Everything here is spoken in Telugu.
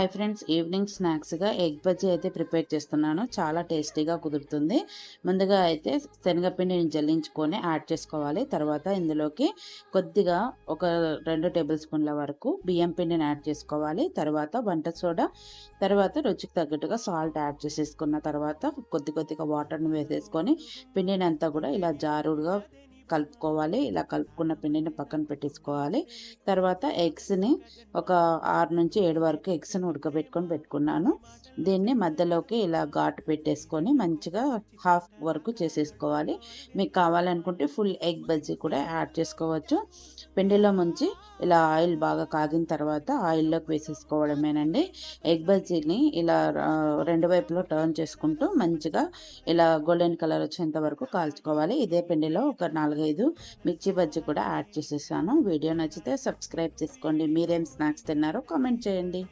హాయ్ ఫ్రెండ్స్ ఈవినింగ్ స్నాక్స్గా ఎగ్ బజ్జీ అయితే ప్రిపేర్ చేస్తున్నాను. చాలా టేస్టీగా కుదురుతుంది. ముందుగా అయితే శనగపిండిని జల్లించుకొని యాడ్ చేసుకోవాలి. తర్వాత ఇందులోకి కొద్దిగా ఒక రెండు టేబుల్ స్పూన్ల వరకు బియ్యం పిండిని యాడ్ చేసుకోవాలి. తర్వాత వంట సోడా తర్వాత రుచికి తగ్గట్టుగా సాల్ట్ యాడ్ చేసేసుకున్న తర్వాత కొద్ది కొద్దిగా వాటర్ని వేసేసుకొని పిండిని అంతా కూడా ఇలా జారుడుగా కలుపుకోవాలి. ఇలా కలుపుకున్న పిండిని పక్కన పెట్టేసుకోవాలి. తర్వాత ఎగ్స్ని ఒక ఆరు నుంచి ఏడు వరకు ఎగ్స్ని ఉడకబెట్టుకొని పెట్టుకున్నాను. దీన్ని మధ్యలోకి ఇలా ఘాటు పెట్టేసుకొని మంచిగా హాఫ్ వరకు చేసేసుకోవాలి. మీకు కావాలనుకుంటే ఫుల్ ఎగ్ బజ్జీ కూడా యాడ్ చేసుకోవచ్చు. పిండిలో ముంచి ఇలా ఆయిల్ బాగా కాగిన తర్వాత ఆయిల్లోకి వేసేసుకోవడమేనండి. ఎగ్ బజ్జీని ఇలా రెండు వైపులో టర్న్ చేసుకుంటూ మంచిగా ఇలా గోల్డెన్ కలర్ వచ్చేంత వరకు కాల్చుకోవాలి. ఇదే పిండిలో ఒక నాలుగు నాలుగైదు మిర్చి బజ్జీ కూడా యాడ్ చేసేసాను. వీడియో నచ్చితే సబ్స్క్రైబ్ చేసుకోండి. మీరేం స్నాక్స్ తిన్నారో కామెంట్ చేయండి.